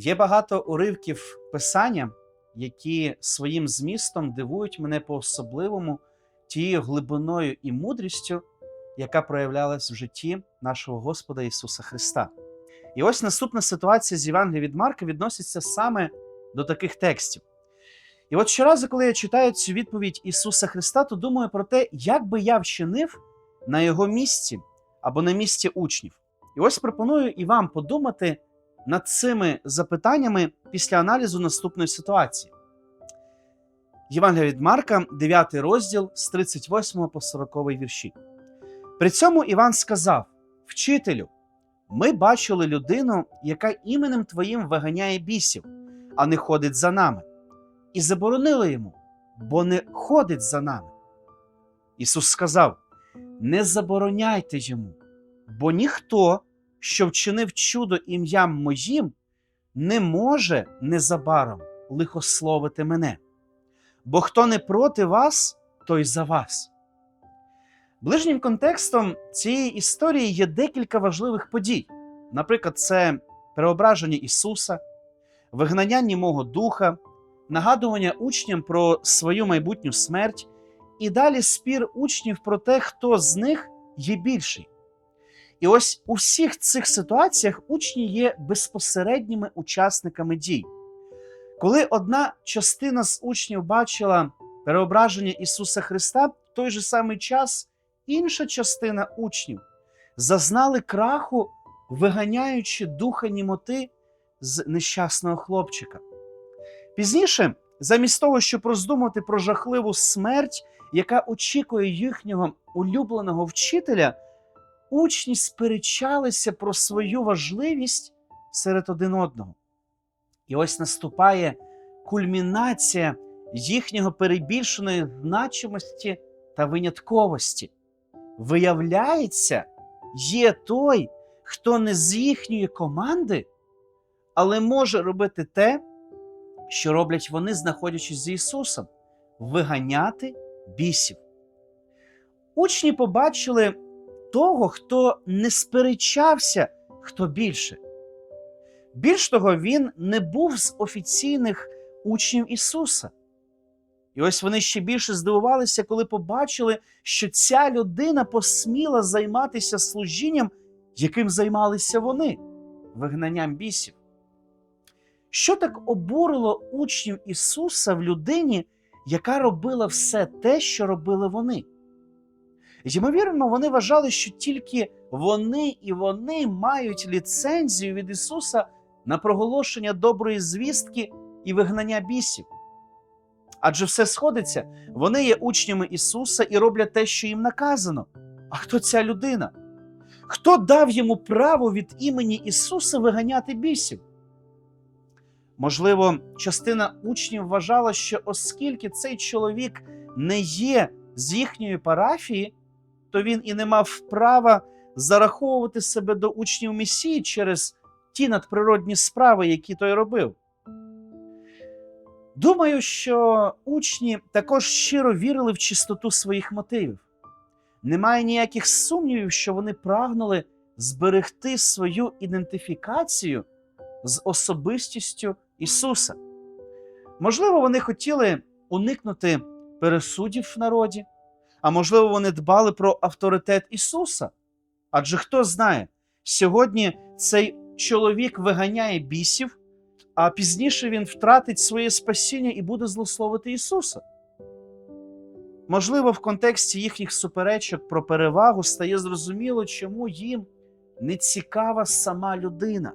Є багато уривків писання, які своїм змістом дивують мене по-особливому тією глибиною і мудрістю, яка проявлялась в житті нашого Господа Ісуса Христа. І ось наступна ситуація з Євангелія від Марка відноситься саме до таких текстів. І от щоразу, коли я читаю цю відповідь Ісуса Христа, то думаю про те, як би я вчинив на його місці або на місці учнів. І ось пропоную і вам подумати над цими запитаннями після аналізу наступної ситуації. Євангелія від Марка, 9 розділ з 38 по 40 вірші. При цьому Іван сказав: Вчителю, ми бачили людину, яка іменем Твоїм виганяє бісів, а не ходить за нами, і заборонили йому, бо не ходить за нами. Ісус сказав: Не забороняйте йому, бо ніхто, що вчинив чудо ім'ям моїм, не може незабаром лихословити мене. Бо хто не проти вас, той за вас. Ближнім контекстом цієї історії є декілька важливих подій. Наприклад, це переображення Ісуса, вигнання німого духа, нагадування учням про свою майбутню смерть, і далі спір учнів про те, хто з них є більший. І ось у всіх цих ситуаціях учні є безпосередніми учасниками дій. Коли одна частина з учнів бачила переображення Ісуса Христа, в той же самий час інша частина учнів зазнали краху, виганяючи духа німоти з нещасного хлопчика. Пізніше, замість того, щоб роздумати про жахливу смерть, яка очікує їхнього улюбленого вчителя, учні сперечалися про свою важливість серед один одного. І ось наступає кульмінація їхнього перебільшеної значимості та винятковості. Виявляється, є той, хто не з їхньої команди, але може робити те, що роблять вони, знаходячись з Ісусом виганяти бісів. Учні побачили того, хто не сперечався, хто більше. Більш того, він не був з офіційних учнів Ісуса. І ось вони ще більше здивувалися, коли побачили, що ця людина посміла займатися служінням, яким займалися вони вигнанням бісів. Що так обурило учнів Ісуса в людині, яка робила все те, що робили вони? Ймовірно, вони вважали, що тільки вони і вони мають ліцензію від Ісуса на проголошення доброї звістки і вигнання бісів. Адже все сходиться, вони є учнями Ісуса і роблять те, що їм наказано. А хто ця людина? Хто дав йому право від імені Ісуса виганяти бісів? Можливо, частина учнів вважала, що оскільки цей чоловік не є з їхньої парафії, то він і не мав права зараховувати себе до учнів Месії через ті надприродні справи, які той робив. Думаю, що учні також щиро вірили в чистоту своїх мотивів. Немає ніяких сумнівів, що вони прагнули зберегти свою ідентифікацію з особистістю Ісуса. Можливо, вони хотіли уникнути пересудів в народі, а можливо, вони дбали про авторитет Ісуса. Адже хто знає, сьогодні цей чоловік виганяє бісів, а пізніше він втратить своє спасіння і буде злословити Ісуса. Можливо, в контексті їхніх суперечок про перевагу стає зрозуміло, чому їм не цікава сама людина.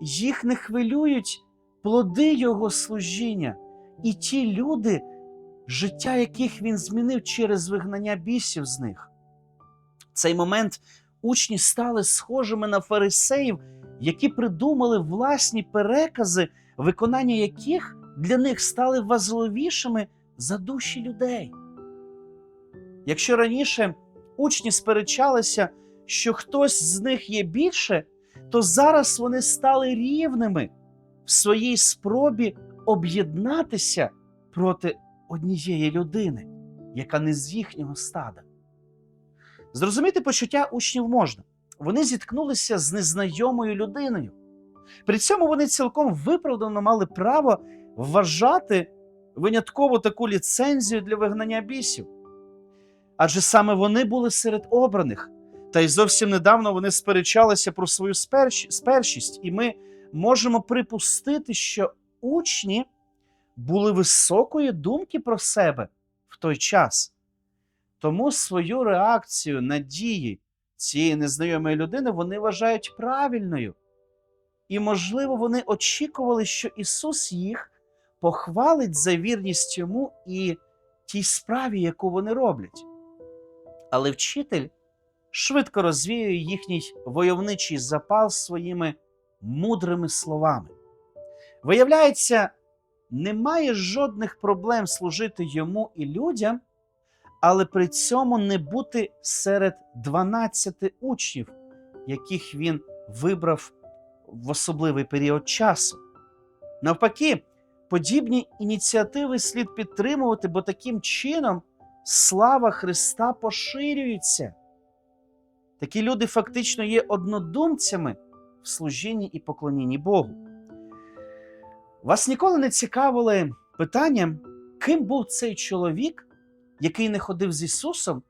Їх не хвилюють плоди Його служіння і ті люди, життя яких він змінив через вигнання бісів з них. В цей момент учні стали схожими на фарисеїв, які придумали власні перекази, виконання яких для них стали важливішими за душі людей. Якщо раніше учні сперечалися, що хтось з них є більше, то зараз вони стали рівними в своїй спробі об'єднатися проти однієї людини, яка не з їхнього стада. Зрозуміти почуття учнів можна. Вони зіткнулися з незнайомою людиною. При цьому вони цілком виправдано мали право вважати винятково таку ліцензію для вигнання бісів. Адже саме вони були серед обраних, та й зовсім недавно вони сперечалися про свою спершість, і ми можемо припустити, що учні були високої думки про себе в той час. Тому свою реакцію на дії цієї незнайомої людини вони вважають правильною. І, можливо, вони очікували, що Ісус їх похвалить за вірність йому і тій справі, яку вони роблять. Але вчитель швидко розвіює їхній войовничий запал своїми мудрими словами. Виявляється, немає жодних проблем служити йому і людям, але при цьому не бути серед 12 учнів, яких він вибрав в особливий період часу. Навпаки, подібні ініціативи слід підтримувати, бо таким чином слава Христа поширюється. Такі люди фактично є однодумцями в служінні і поклонінні Богу. Вас ніколи не цікавили питанням, ким був цей чоловік, який не ходив з Ісусом,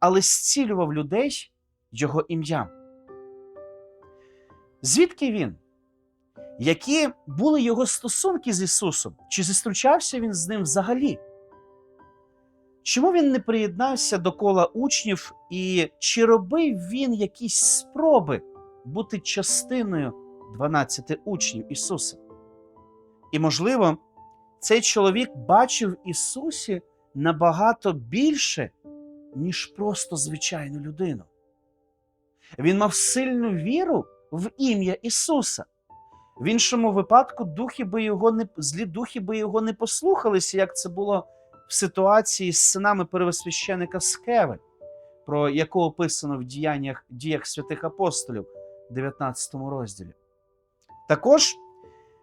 але зцілював людей Його ім'ям. Звідки він? Які були його стосунки з Ісусом? Чи зустрічався він з ним взагалі? Чому він не приєднався до кола учнів, і чи робив він якісь спроби бути частиною 12 учнів Ісуса? І, можливо, цей чоловік бачив Ісусі набагато більше, ніж просто звичайну людину. Він мав сильну віру в ім'я Ісуса. В іншому випадку духи би його не, злі духи би його не послухалися, як це було в ситуації з синами первосвященика Скеви, про яку описано в діяннях, діях святих апостолів, 19 розділі. Також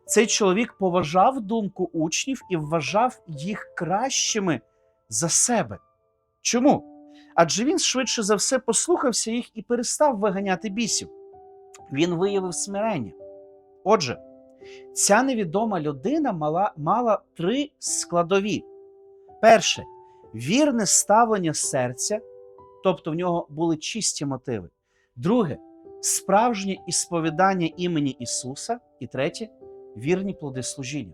цей чоловік поважав думку учнів і вважав їх кращими за себе. Чому? Адже він швидше за все послухався їх і перестав виганяти бісів. Він виявив смирення. Отже, ця невідома людина мала, мала три складові. Перше вірне ставлення серця, тобто в нього були чисті мотиви. Друге справжнє ісповідання імені Ісуса. І третє вірні плоди служіння.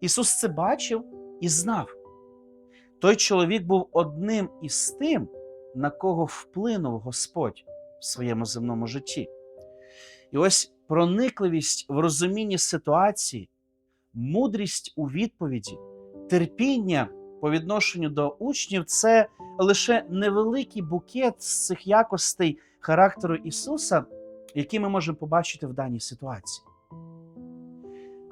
Ісус це бачив і знав. Той чоловік був одним із тим, на кого вплинув Господь в своєму земному житті. І ось проникливість в розумінні ситуації, мудрість у відповіді, терпіння по відношенню до учнів це лише невеликий букет з цих якостей характеру Ісуса, які ми можемо побачити в даній ситуації.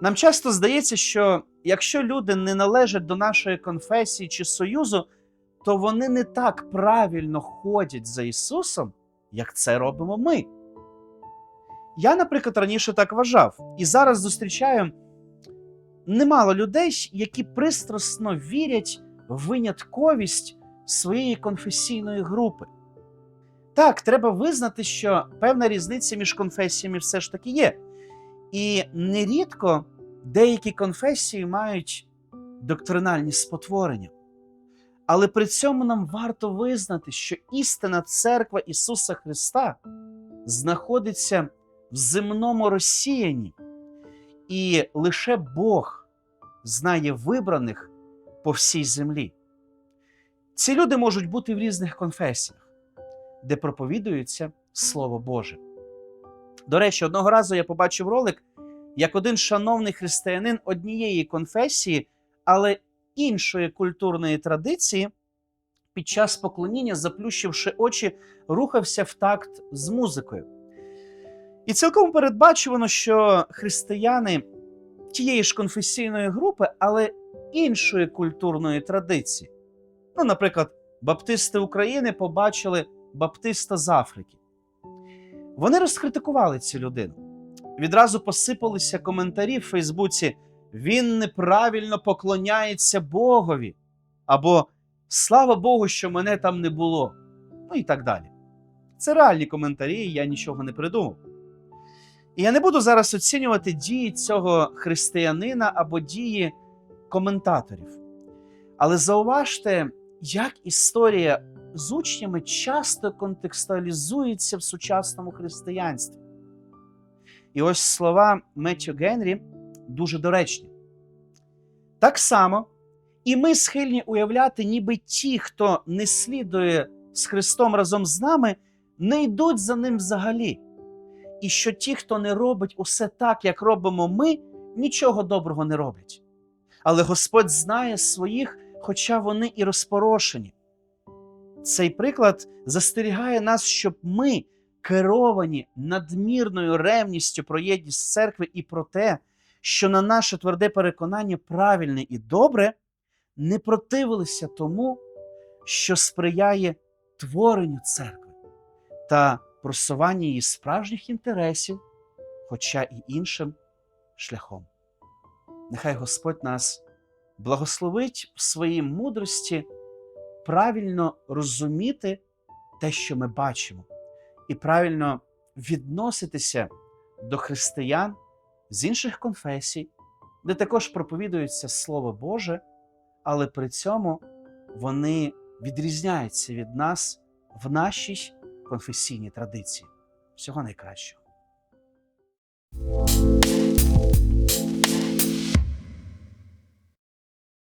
Нам часто здається, що якщо люди не належать до нашої конфесії чи союзу, то вони не так правильно ходять за Ісусом, як це робимо ми. Я, наприклад, раніше так вважав, і зараз зустрічаю немало людей, які пристрасно вірять в винятковість своєї конфесійної групи. Так, треба визнати, що певна різниця між конфесіями все ж таки є. І нерідко деякі конфесії мають доктринальні спотворення. Але при цьому нам варто визнати, що істина церква Ісуса Христа знаходиться в земному розсіянні, і лише Бог знає вибраних по всій землі. Ці люди можуть бути в різних конфесіях, де проповідується Слово Боже. До речі, одного разу я побачив ролик, як один шановний християнин однієї конфесії, але іншої культурної традиції, під час поклоніння, заплющивши очі, рухався в такт з музикою. І цілком передбачувано, що християни тієї ж конфесійної групи, але іншої культурної традиції. Ну, наприклад, баптисти України побачили баптиста з Африки. Вони розкритикували цю людину. Відразу посипалися коментарі в Фейсбуці: він неправильно поклоняється Богові. Або Слава Богу, що мене там не було. Ну і так далі. Це реальні коментарі, я нічого не придумав. І я не буду зараз оцінювати дії цього християнина або дії коментаторів. Але зауважте, як історія з учнями часто контекстуалізується в сучасному християнстві. І ось слова Меттю Генрі дуже доречні. Так само, і ми схильні уявляти, ніби ті, хто не слідує з Христом разом з нами, не йдуть за ним взагалі. І що ті, хто не робить усе так, як робимо ми, нічого доброго не роблять. Але Господь знає своїх, хоча вони і розпорошені. Цей приклад застерігає нас, щоб ми, керовані надмірною ревністю про єдність церкви і про те, що на наше тверде переконання правильне і добре, не противилися тому, що сприяє творенню церкви та просуванню її справжніх інтересів, хоча і іншим шляхом. Нехай Господь нас благословить в своїй мудрості правильно розуміти те, що ми бачимо, і правильно відноситися до християн з інших конфесій, де також проповідується Слово Боже, але при цьому вони відрізняються від нас в нашій конфесійній традиції. Всього найкращого.